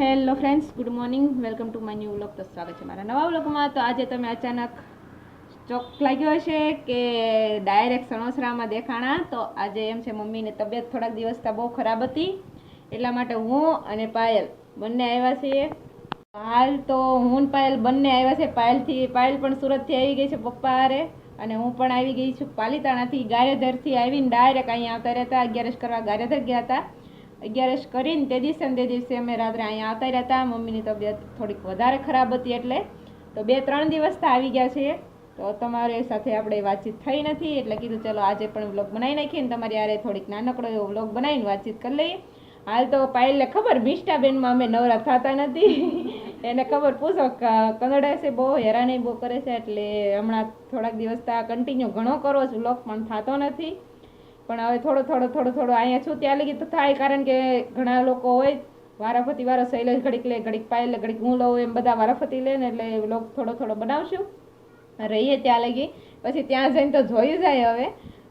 Hello friends good morning welcome to my new vlog તો સ્વાગત છે મારા નવા વ્લોગમાં તો આજે તમે અચાનક ચોક લાગ્યો હશે કે ડાયરેક્ટ સણોસરામાં દેખાણા. તો આજે એમ છે, મમ્મીની તબિયત થોડાક દિવસથી બહુ ખરાબ હતી. એટલા માટે હું અને પાયલ બંને આવ્યા છીએ. હાલ તો હું પાયલ બંને આવ્યા છે. પાયલથી, પાયલ પણ સુરતથી આવી ગઈ છે પપ્પા અરે અને હું પણ આવી ગઈ છું પાલિતાણાથી, ગારેધરથી આવીને ડાયરેક્ટ અહીંયા આવતા રહેતા. અગિયારસ કરવા ગારેધર ગયા હતા. અગિયારસ કરીને તે દિવસે ને તે દિવસે અમે રાત્રે અહીંયા આવતા રહ્યા હતા. મમ્મીની તબિયત થોડીક વધારે ખરાબ હતી એટલે. તો બે ત્રણ દિવસથી આવી ગયા છીએ. તો તમારી સાથે આપણે વાતચીત થઈ નથી. એટલે કીધું ચલો આજે પણ વ્લોગ બનાવી નાખીએ ને તમારી યારે થોડીક નાનકડો એવો વ્લોગ બનાવીને વાતચીત કરી લઈએ. હાલ તો પાયલને ખબર મિષ્ટાબેનમાં અમે નવરા થતા નથી. એને ખબર પૂછો કંદડા છે, બહુ હેરાની બહુ કરે છે. એટલે હમણાં થોડાક દિવસ કન્ટિન્યુ ઘણો કરો છું. વ્લોગ પણ થતો નથી. પણ હવે થોડો થોડો થોડો થોડો અહીંયા છું ત્યાં લગી તો થાય કારણ કે ઘણા લોકો હોય વારાફતી વારો શૈલેષ ઘડીક લે ઘડીક પાયલ ઘડીક હું લઉં એમ બધા વારાફતી લે ને એટલે લોક થોડો થોડો બનાવશું. રહીએ ત્યાં લગી. પછી ત્યાં જઈને તો જોયું જાય હવે.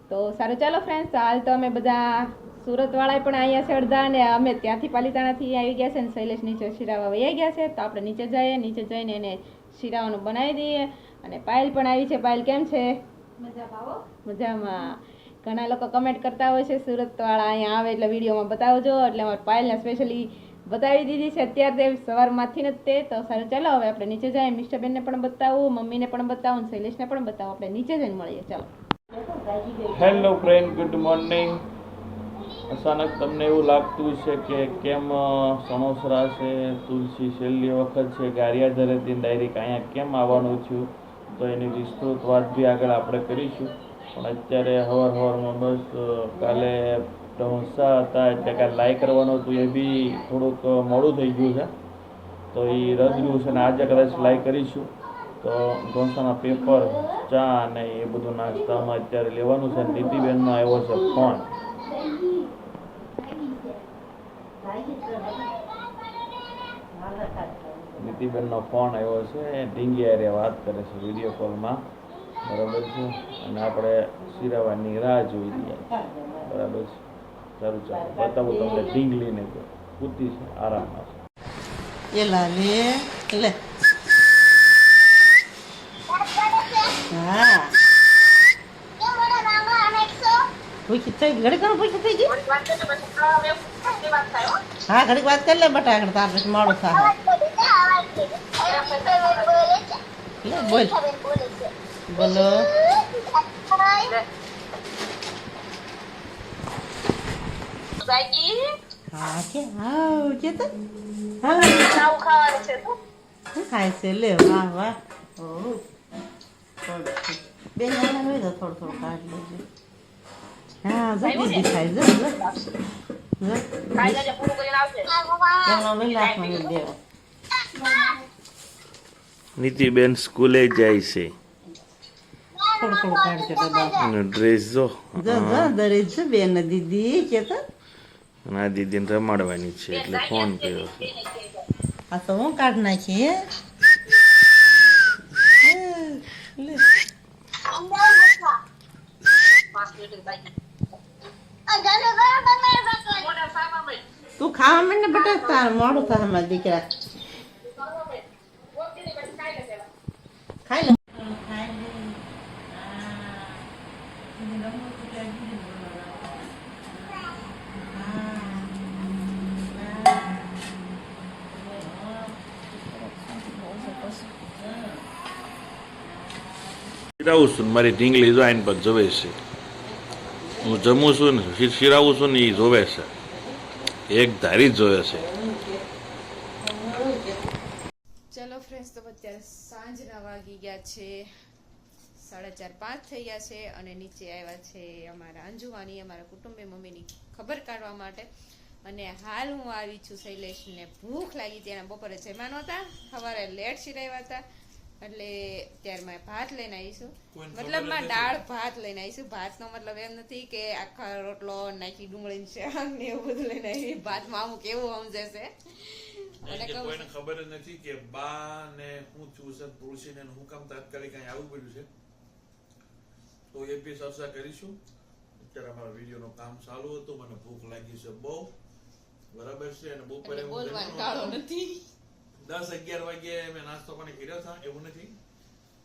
તો સારું ચાલો ફ્રેન્ડ્સ હાલ તો અમે બધા સુરતવાળા પણ અહીંયા છે અડધા અને અમે ત્યાંથી પાલિતાણાથી આવી ગયા છે ને શૈલેષ નીચે શિરાવા વૈયા ગયા છે. તો આપણે નીચે જઈએ નીચે જઈને એને શિરાવાનું બનાવી દઈએ. અને પાયલ પણ આવી છે. પાયલ કેમ છે? મજામાં. ઘણા લોકો કમેન્ટ કરતા હોય છે, સુરતવાળા અહીંયા આવે એટલે વિડીયોમાં બતાવજો. એટલે અમારે પાયલને સ્પેશિયલી બતાવી દીધી છે અત્યારે સવારમાંથી જ તે, તો સારું, ચાલો હવે આપણે નીચે જઈએ. મિસ્ટરબેનને પણ બતાવું, મમ્મીને પણ બતાવું, શૈલેષને પણ બતાવું. આપણે નીચે જઈને મળીએ, ચાલો. હેલો ફ્રેન્ડ ગુડ મોર્નિંગ અચાનક તમને એવું લાગતું છે કે કેમ સણોસરા છે, તુલસી છેલ્લી વખત છે ગારિયાધરેથી ડાયરેક્ટ અહીંયા કેમ આવવાનું છું તો એની વિસ્તૃત વાત બી આગળ આપણે કરીશું. પણ અત્યારે હવાર હવારમાં બસ કાલે ઢોંસા હતા એટલે કાલે લાઈ કરવાનું હતું, એ બી થોડુંક મોડું થઈ ગયું છે. તો એ રદ ગયું છે ને આજે કદાચ લાઈ કરીશું. તો ઢોંસાના પેપર ચા અને એ બધું નાસ્તામાં અત્યારે લેવાનું છે નીતિબેનનો આવ્યો છે ફોન નીતિબેનનો ફોન આવ્યો છે ઢીંગી હારે વાત કરે છે વીડિયો કોલમાં બરાબર છે? અને આપણે શિરાવાની રાહ જોઈ રહ્યા બરાબર છે? સારું ચાલો બતાવું તમને ઢીંગલીને તો પૂતી છે આરામમાં છે. એ લાલે લે. હા. પૂછી થઈ ગઈ ઘડી ઘણું પૂછી થઈ ગઈ? હા ઘડીક વાત કરી લે બટા આગળ તાર પછી મોડું થાય બોલ. બોલો હા કે હા કે તો હા શું ખાય છે લે વાહ વાહ ઓહ બે નાના હોય તો થોડું થોડું કાઢ લેજો હા જો દીદી ખાય જો જો જો એમનો લઈ નાખવાનું દેવો નીતિબેન સ્કૂલે જાય છે થોડું થોડું કાઢજો ડબ્બા ડ્રેસ જો જો જો છે બેન દીદી કે તો અને આ દીદીને રમાડવાની છે એટલે ફોન કર્યો આ તો હું કાઢ નાખી. તું ખાવા મને ને બટા તાર મોડું થાય દીકરા શિરાવું છું મારી ઢીંગલી જો આઈને પણ જોવે છે. હું જમું છું ને શિરાવું છું ને એ જોવે છે. એક ધારી જ જોવે છે. ચલો ફ્રેન્ડ્સ તો અત્યારે સાંજના વાગી ગયા છે. સાડા ચાર પાંચ થઈ ગયા છે અને નીચે આવ્યા છે અમારા અંજુવાની, અમારા કુટુંબે મમ્મીની ખબર કાઢવા માટે. અને હાલ હું આવી છું શૈલેષને ભૂખ લાગી તેના બપોરે જમા નહોતા, સવારે લેટ સિરાવ્યા હતા. એટલે ત્યારે મેં ભાત લઈને આવીશું. મતલબમાં દાળ ભાત લઈને આવીશું. ભાતનો મતલબ એમ નથી કે આખા રોટલો નાખી ડુંગળી શાક ને એવું બધું લઈને આવી ભાતમાં અમુક એવું સમજે છે. મને કોઈને ખબર જ નથી કે બા ને હું છું તુલસી ને હું કામ તાત્કાલિક અહીં આવું પડ્યું છે. તો એ બી ચર્ચા કરીશું. અત્યારે અમારા વીડિયો નું કામ ચાલુ હતું. મને ભૂખ લાગી છે બહુ. બરાબર છે. અને બપોરે હું. નથી. દસ અગિયાર વાગે મેં નાસ્તો પાણી કર્યો હતા એવું નથી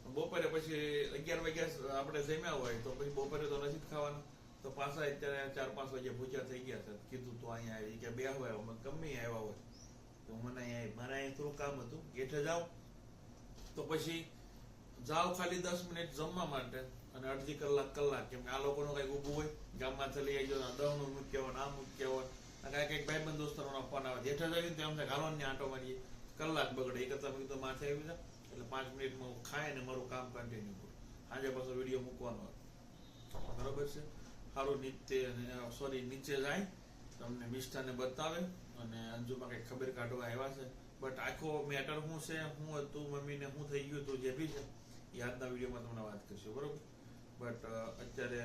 બપોરે પછી અગિયાર વાગ્યા આપણે જમ્યા હોય તો પછી બપોરે તો નથી જ ખાવાનું તો પાછા અત્યારે ચાર પાંચ વાગે ભૂજા થઈ ગયા હતા કીધું તો અહીંયા આવી કે બે હોય અમે ગમે આવ્યા હોય તો મને અહીંયા મારે અહીંયા થોડું કામ હતું ગેઠે જાઓ તો પછી જાઓ ખાલી દસ મિનિટ જમવા માટે અને અડધી કલાક કલાક કેમ કે આ લોકોનું કંઈક ઊભું હોય ગામમાં લઈ આવી જાવનું મૂક્યા હોય ના મૂક્યા હોય અને કાંઈક કંઈક ભાઈબંધ દોસ્તરોનો ફોન આવે જેઠા જઈને તો અમને થાય ને આંટો મારીએ કલાક બગડે. એ કરતા કીધું માથે આવી જાય એટલે પાંચ મિનિટમાં હું ખાય ને મારું કામ કન્ટિન્યુ કરું. આજે પાછો વીડિયો મૂકવાનો બરોબર છે? સારું નીચે સોરી નીચે જાય, તમને મિષ્ઠાને બતાવે અને અંજુમાં કંઈક ખબર કાઢવા આવ્યા છે. બટ આખો મેટર શું છે હું હતું મમ્મીને શું થઈ ગયું હતું જે બી છે, એ આજના વિડીયોમાં તમને વાત કરશું, બરોબર? બટ અત્યારે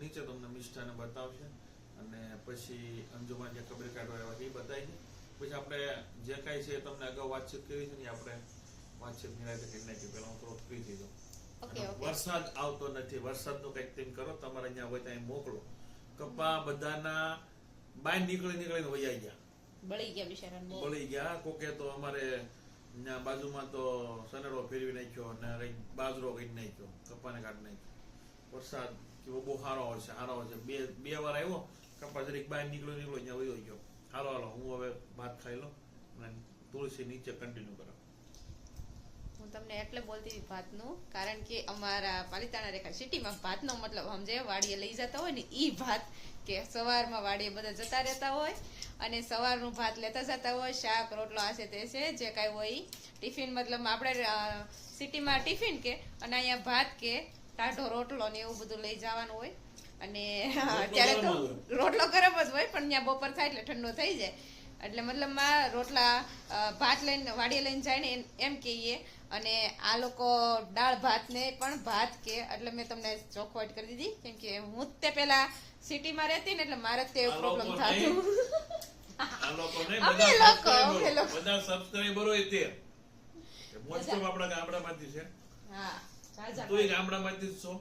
નીચે તમને મિષ્ઠાને બતાવશે અને પછી અંજુમાં જે ખબર કાઢવા આવ્યા છે, એ બતાવી પછી આપણે જે કાંઈ છે તમને અગાઉ વાતચીત કરી છે ને આપણે વાતચીત નિરાતે કરી નાખી પહેલાં હું થોડો ફ્રી થઈ જાઉં. વરસાદ આવતો નથી. વરસાદનું કંઈક તેમ કરો તમારે અહીંયા હોય ત્યાં મોકલો. કપા બધાના બહાર નીકળી નીકળીને વૈયા ગયા. બળી ગયા બિચારા બળી ગયા. કોકે તો અમારે ત્યાં બાજુમાં તો સનેડો ફેરવી નાખ્યો અને બાજરો કઈ નાખ્યો. કપાને કાઢી નાખ્યો. વરસાદ કેવો બહુ સારો હોય છે. સારો હોય છે. બે બે વાર આવ્યો. કપા જરીક બહાર નીકળ્યો નીકળ્યો ત્યાં વયો ગયો. હાલો હાલો, હું હવે ભાત ખાઈ લઉં અને તુલસી નીચે કન્ટિન્યુ કરો હું તમને એટલે બોલતી હતી ભાતનું, કારણ કે અમારા પાલિતાણા રેખા સિટીમાં ભાતનો મતલબ સમજે વાડીએ લઈ જતા હોય ને, ઈ ભાત કે સવારમાં વાડીએ બધા જતા રહેતા હોય અને સવારનું ભાત લેતા જતા હોય, શાક, રોટલો, આ છે, તે છે, જે કાંઈ હોય. ટિફિન મતલબ આપણે સિટીમાં ટિફિન કે અને અહીંયા ભાત કે ટાઢો રોટલો ને એવું બધું લઈ જવાનું હોય અને અત્યારે તો રોટલો ગરમ જ હોય પણ ત્યાં બપોર થાય એટલે ઠંડો થઈ જાય. એટલે મતલબમાં રોટલા ભાત લઈને વાડીએ લઈને જાય ને એમ- કહીએ. અને આ લોકો દાળ ભાત ને પણ ભાત કે એટલે મેં તમને ચોખવટ કરી દીધી. કેમ કે હું તે પેલા સિટીમાં રહેતી ને એટલે મારે તે પ્રોબ્લેમ થતું. અમે લોકો, અમે લોકો. બધા સબસ્ક્રાઇબર હોય તે. મોસ્ટ ઓફ આપણા ગામડામાંથી છે. હા રાજા તું ગામડામાંથી જ છો.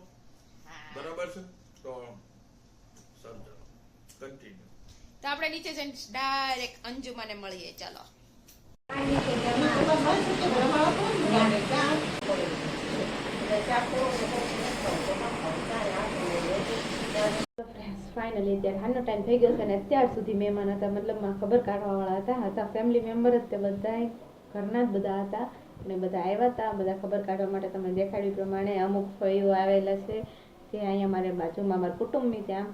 બરાબર છે? તો સમજો કન્ટિન્યુ તો આપણે નીચે જઈને ડાયરેક્ટ અંજુમાને મળીએ. ચાલો. ફાઇનલી અત્યારે હાલનો ટાઈમ થઈ ગયો છે અને અત્યાર સુધી મહેમાન હતા. મતલબમાં ખબર કાઢવાવાળા હતા. હતા ફેમિલી મેમ્બર જ તે બધા ઘરના જ બધા હતા. અને બધા આવ્યા હતા. બધા ખબર કાઢવા માટે તમે દેખાડ્યું પ્રમાણે અમુક ફઈઓ આવેલા છે. જે અહીંયા મારે બાજુમાં મારા કુટુંબની ત્યાં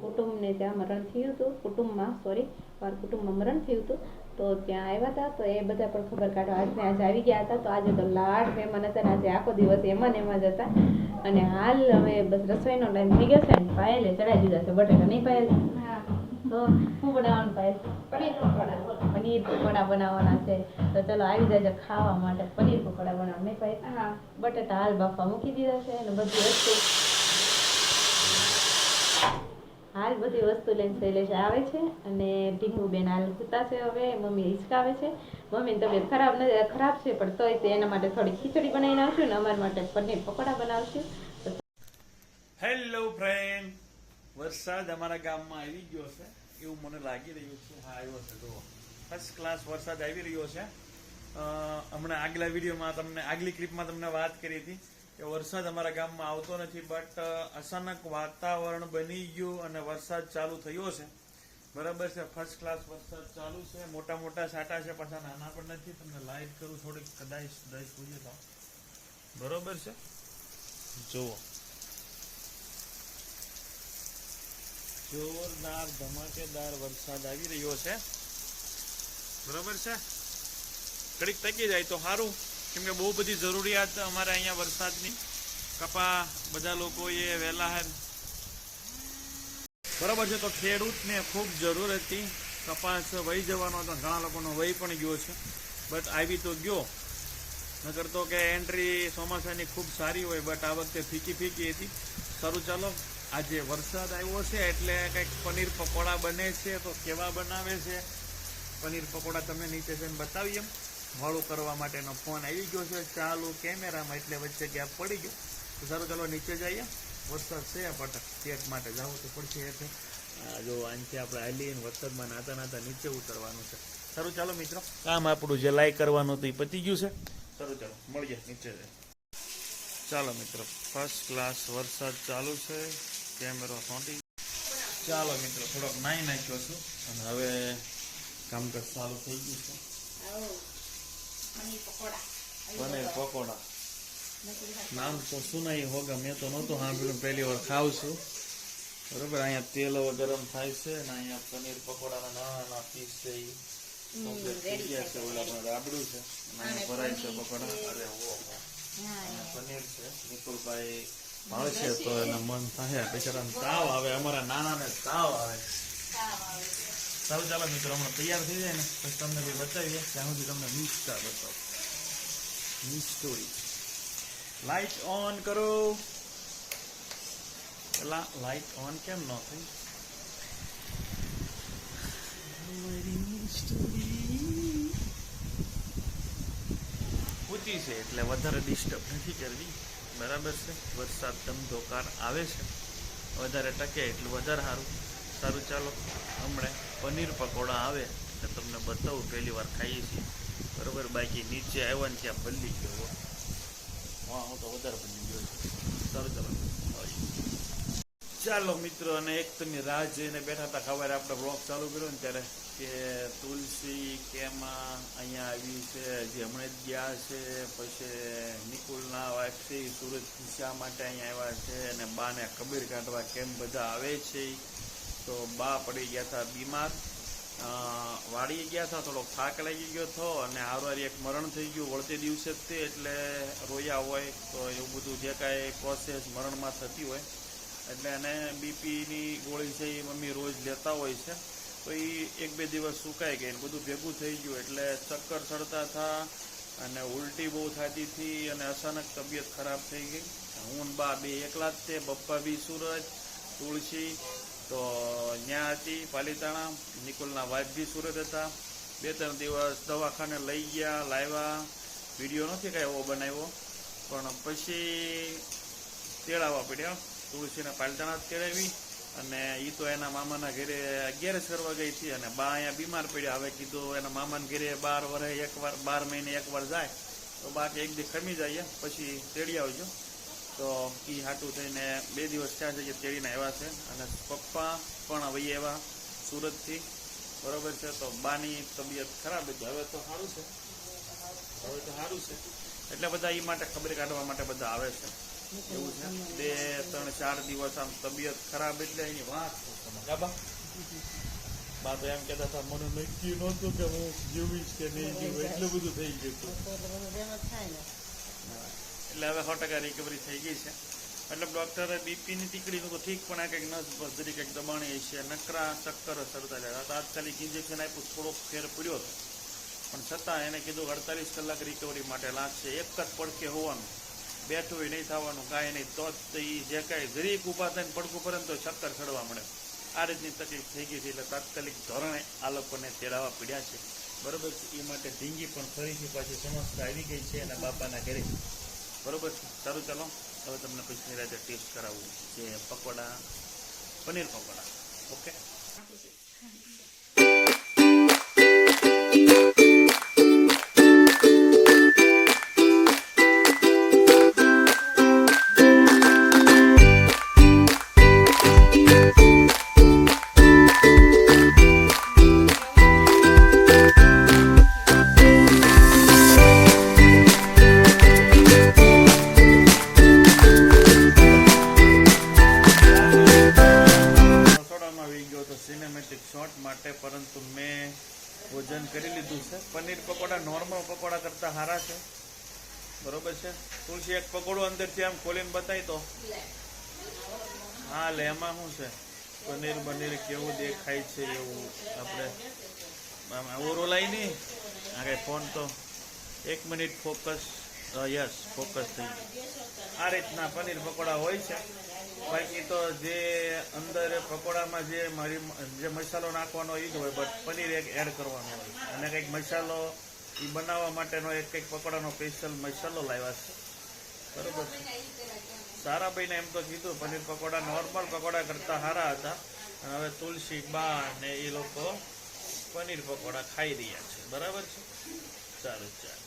કુટુંબને ત્યાં મરણ થયું હતું કુટુંબમાં સોરી મારા કુટુંબમાં મરણ થયું હતું. તો ત્યાં આવ્યા હતા તો એ બધા પણ ખબર કાઢવા આજને આજે આવી ગયા હતા તો આજે તો લાડ મહેમાન હતા ને આજે આખો દિવસ એમાં ને એમાં જ હતા. અને હાલ હવે બસ રસોઈનો ટાઈમ થઈ ગયો છે ને પાયલે ચડાવી દીધા છે બટેટા નહીં પાયલ? તો શું બનાવવાનું પાયલ? પનીર પકોડા પનીર પકોડા બનાવવાના છે. તો ચલો આવી જજો ખાવા માટે પનીર પકોડા બનાવવા નહીં હા બટેટા હાલ બાફા મૂકી દીધા છે અને બધી વસ્તુ હાલ બધી વસ્તુ લઈને શૈલેષ આવે છે અને ટીંગુબેન હાલ સૂતા છે હવે. મમ્મી હિચકાવે છે. મમ્મીની તબિયત ખરાબ નથી ખરાબ છે, પણ તોય તે એના માટે થોડી ખીચડી બનાવીને આવશું ને અમારા માટે પનીર પકોડા બનાવશું. હેલો ફ્રેન્ડ વરસાદ અમારા ગામમાં આવી ગયો છે. એવું મને લાગી રહ્યું છે. હા, આવ્યો છે. જુઓ. ફર્સ્ટ ક્લાસ વરસાદ આવી રહ્યો છે. હમણાં આગલા વિડીયોમાં તમને, આગલી ક્લિપમાં તમને વાત કરી હતી કે વરસાદ અમારા ગામમાં આવતો નથી બટ અચાનક વાતાવરણ બની ગયું અને વરસાદ ચાલુ થયો છે. બરાબર છે ફર્સ્ટ ક્લાસ વરસાદ ચાલુ છે. મોટા મોટા સાટા છે, પાછા નાના પણ નથી. તમને લાઈટ કરું, થોડીક કદાચ કદાચ જોઈએ તો. બરોબર છે? જુઓ. જોરદાર ધમાકેદાર વરસાદ આવી રહ્યો છે. બરાબર છે? ઘડીક તકી જાય તો સારું. કેમ કે બહુ બધી જરૂરિયાત અમારે અહીંયા વરસાદની. કપા, બધા લોકોએ વહેલા બરાબર છે, તો ખેડૂતને ખૂબ જરૂર હતી. કપાસ વહી જવાનો હતો, ઘણા લોકોનો વહી પણ ગયો છે. બટ આવી તો ગયો. નકર તો કે એન્ટ્રી ચોમાસાની ખૂબ સારી હોય, બટ આ વખતે ફીકી ફીકી હતી. સારું, ચાલો. આજે વરસાદ આવ્યો છે, એટલે કંઈક પનીર પકોડા બને છે, તો કેવા બનાવે છે? પનીર પકોડા તમને નીચે જઈને બતાવીએ વાળું કરવા માટેનો ફોન આવી ગયો છે. ચાલુ કેમેરામાં એટલે વચ્ચે ગેપ પડી ગયો. તો સારું, ચાલો નીચે જઈએ. વરસાદ છે બટ ચેક માટે જવું તો પડશે એટલે જો આનથી આપણે હાલીને વરસાદમાં નાતા નાતા નીચે ઉતરવાનું છે. સારું, ચાલો મિત્રો. કામ આપણું જે લાઈક કરવાનું હતું એ પતી ગયું છે. સારું, ચાલો. મળીએ નીચે જઈએ. ચાલો મિત્રો. ફર્સ્ટ ક્લાસ વરસાદ ચાલુ છે. કેમેરો સોંટી ચાલો મિત્રો, થોડોક નાઈ નાખ્યો છું. અને હવે કામકાજ સારું થઈ ગયું છે. પનીર પકોડા. નામ તો સુનાઈ હોગા મેં તો નહોતું સાંભળ્યું પહેલી વાર ખાઉં છું. બરોબર અહીંયા તેલ ગરમ થાય છે અને અહીંયા પનીર પકોડાના નાના નાના પીસ છે એ રાબડું છે. ભરાય છે પકોડા. અરે પનીર છે. નિકુલભાઈ ભાળશે તો એના મન થાય. બિચારાને તાવ આવે અમારા નાનાને તાવ આવે. સારું ચાલો મિત્રો, હમણાં તૈયાર થઈ જાય ને, પછી તમને બી બતાવીએ. ત્યાં સુધી તમને મિસ્ટા બતાવો. મિસ સ્ટોરી લાઈટ ઓન કરો. પેલા લાઈટ ઓન કેમ ન થઈ? ઊંચી છે એટલે વધારે ડિસ્ટર્બ નથી કરવી. બરાબર છે? વરસાદ ધમધોકાર આવે છે. વધારે ટકે એટલું વધારે સારું. સારું ચાલો. હમણાં પનીર પકોડા આવે તો તમને બતાવું પહેલી વાર ખાઈએ છીએ. બરોબર? બાકી નીચે આવ્યા ને ત્યાં પલ્લી ગયો હા. હું તો વધારે બની ગયો છું. સારું ચાલો. ચાલો મિત્રો અને એક તમે રાહ જોઈને બેઠા હતા. ખબર આપણે બ્લોગ ચાલુ કર્યો ને ત્યારે કે તુલસી કેમાં અહીંયા આવી છે જે હમણાં જ ગયા છે પછી નિકુલના વાઇફ છે સુરત શા માટે અહીંયા આવ્યા છે અને બાને કબીર કાઢવા કેમ બધા આવે છે. તો બા પડી ગયા હતા બીમાર. વાળી ગયા હતા થોડોક થાક લાગી ગયો હતો અને હારવારી એક મરણ થઈ ગયું વળતે દિવસે જ તે એટલે રોયા હોય તો એવું બધું જે કાંઈ પ્રોસેસ મરણમાં થતી હોય. એટલે એને બીપીની ગોળી છે એ મમ્મી રોજ લેતા હોય છે. તો એ એક બે દિવસ સુકાઈ ગઈ બધું ભેગું થઈ ગયું એટલે ચક્કર ચડતા હતા અને ઉલટી બહુ થતી હતી અને અચાનક તબિયત ખરાબ થઈ ગઈ. હું બા બે એકલા જ તે બપ્પા બી સુરજ તુલસી તો ત્યાં હતી, પાલીતાણા, નિકુલના વાઇફ બી સુરત હતા. બે ત્રણ દિવસ દવાખાને લઈ ગયા, લાવ્યા. વીડિયો નથી કાંઈ એવો બનાવ્યો. પણ પછી તેડાવવા પડ્યા. તુલસીને પાલતાણા જ તેડાવી અને એ તો એના મામાના ઘરે અગિયારસ કરવા ગઈ હતી અને બા અહીંયા બીમાર પડ્યા. હવે કીધું એના મામાના ઘરે બાર વરસે એકવાર બાર મહિને એકવાર જાય. તો બા કે એક દી ખમી જાય. પછી તેડી આવજો. તો એ હાટું થઈને બે દિવસ થયા છે કે તેડીને આવ્યા છે. અને પપ્પા પણ વહી એવા સુરતથી. બરોબર છે? તો બાની તબિયત ખરાબ હતી હવે તો સારું છે. હવે તો સારું છે. એટલે બધા એ માટે ખબર કાઢવા માટે બધા આવે છે. એવું છે? બે ત્રણ ચાર દિવસ આમ તબિયત ખરાબ એટલે એની વાત પૂછો બા. તો એમ કહેતા હતા મને નક્કી નહોતું કે હું જીવીશ કે નહીં જીવું. એટલું બધું થઈ ગયું હતું. થાય એટલે હવે સો રિકવરી થઈ ગઈ છે. મતલબ ડૉક્ટરે બીપીની ટીકડીનું તો ઠીક, પણ આ કંઈક નસ જરી કંઈક દબાણી છે નકરા ચક્કર સરતા જાય તાત્કાલિક ઇન્જેક્શન આપ્યું, થોડોક ફેર પડ્યો હતો. પણ છતાં એને કીધું અડતાલીસ કલાક રિકવરી માટે લાગશે. એક જ પડકે હોવાનું. બેઠું નહીં થવાનું, કાંઈ નહીં. તો જ એ જે કાંઈ ગરીબ ઊભા થઈને પડકું પરંતુ ચક્કર ચડવા મળે. આ રીતની તકલીફ થઈ ગઈ છે. એટલે તાત્કાલિક ધોરણે આ લોકોને તેડાવવા પડ્યા છે. બરોબર એ માટે ઢીંગી પણ ફરીથી પાછી સમસ્યા આવી ગઈ છે અને બાપાના ઘરે. બરોબર છે. સારું, ચાલો. હવે તમને પછી રાતે ટેસ્ટ કરાવવું જે પકોડા, પનીર પકોડા. ઓકે? સારા છે. બરોબર છે? તુલસી એક પકોડો અંદરથી આમ ખોલીને બતાવી તો? હા લે એમાં શું છે? પનીર બનીર કેવું દેખાય છે એવું આપણે? આમ ઓરો નહીં? આ કઈ ફોન તો? એક મિનિટ ફોકસ યસ ફોકસ થઈ આ રીતના પનીર પકોડા હોય છે. બાકી તો જે અંદર પકોડામાં જે મારી જે મસાલો નાખવાનો એ જ હોય બટ પનીર એક એડ કરવાનો હોય. અને કંઈક મસાલો એ બનાવવા માટેનો એક કંઈક પકોડાનો સ્પેશિયલ મસાલો લાવ્યા છે. બરોબર છે. સારા ભાઈને એમ તો કીધું, પનીર પકોડા નોર્મલ પકોડા કરતાં સારા હતા. અને હવે તુલસી બા ને એ લોકો પનીર પકોડા ખાઈ રહ્યા છે. બરાબર છે? સારું ચાલો.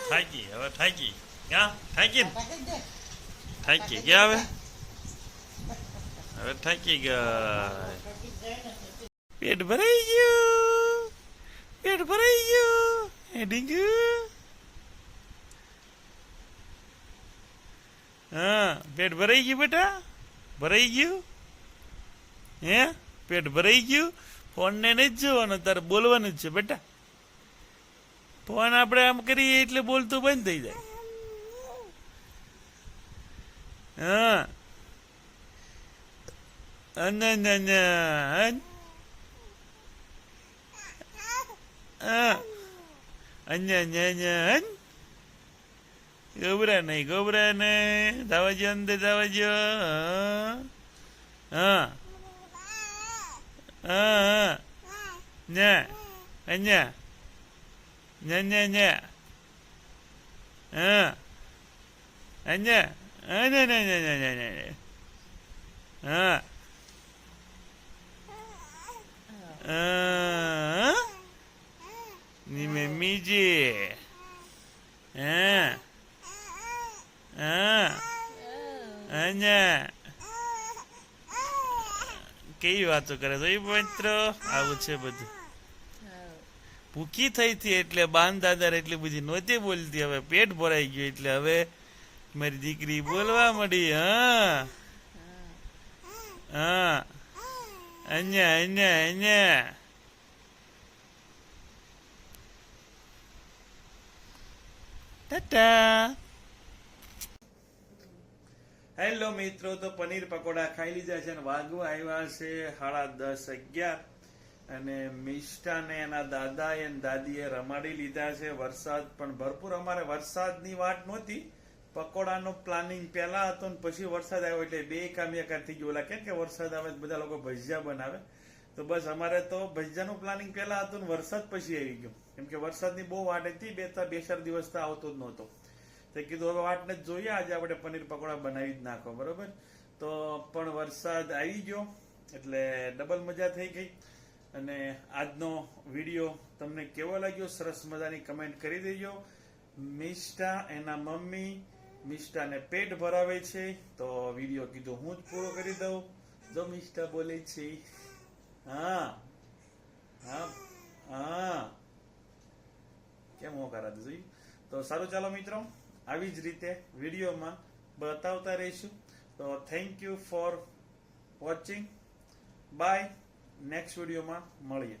થાકી હવે થાકી ક્યાં થાકી ને થાકી ગયા હવે હવે થાકી ગયા પેટ ભરાઈ ગયું પેટ ભરાઈ ગયું હે ડીંગુ હા પેટ ભરાઈ ગયું બેટા ભરાઈ ગયું હે પેટ ભરાઈ ગયું ફોનને નહીં જ જોવાનું તારે બોલવાનું જ છે બેટા ફોન આપણે આમ કરીએ એટલે બોલતું બંધ થઈ જાય. હા. અન અન અન અન. Anya, anya, anya, an. Gobra નહીં. ગોબરા નહીં ધાવાજો અંદર ધાવાજો હા. હા હા. ન્યા અન્યા ન્યા ન્યા ન્યા હા અન્યા અન્યા ન્યા ન્યા ન્યા ન્યા ન્યા હા Ah. Ni memiji. Ha. Ha. Anya. કેવી વાતો કરે તો એ મિત્રો આવું છે બધું ભૂખી થઈ હતી એટલે બાન દાદા એટલી બધી નહોતી બોલતી. હવે પેટ ભરાઈ ગયું એટલે હવે મારી દીકરી બોલવા મળી હા. હા. અહીંયા અહીંયા અહીંયા ટાટા. હેલો મિત્રો, તો પનીર પકોડા ખાઈ લીધા છે અને વાગવા આવ્યા છે સાડા દસ અગિયાર. અને મિષ્ટાને એના દાદા એ દાદીએ રમાડી લીધા છે વરસાદ, પણ ભરપૂર અમારે વરસાદની વાત નહોતી. પકોડાનો પ્લાનિંગ પહેલા હતો ને પછી વરસાદ આવ્યો એટલે બે કામ એકાદ થઈ ગયું. ઓલા કેમ કે વરસાદ આવે બધા લોકો ભજીયા બનાવે. તો બસ અમારે તો ભજીયાનું પ્લાનિંગ પહેલા હતું ને વરસાદ પછી આવી ગયો. કેમ કે વરસાદની બહુ વાટ હતી, બે ત્રણ, બે ચાર દિવસ તો આવતો જ નહોતો. તો કીધું હવે વાટને જ જોઈએ, આજે આપણે પનીર પકોડા બનાવી જ નાખો, બરોબર? તો પણ વરસાદ આવી ગયો, એટલે ડબલ મજા થઈ ગઈ. અને આજનો વીડિયો તમને કેવો લાગ્યો, સરસ મજાની કમેન્ટ કરી દેજો. મિષ્ટા એના મમ્મી મિષ્ટાને પેટ ભરાવે છે, તો વીડિયો કીધું હું જ પૂરો કરી દઉં. જો મિષ્ટા બોલે છે, હા હા હા. કેમ હોકારા જોઈ તો સારું ચાલો મિત્રો, આવી જ રીતે વિડીયોમાં બતાવતા રહીશું. તો thank you for watching bye next વિડીયોમાં મળીએ.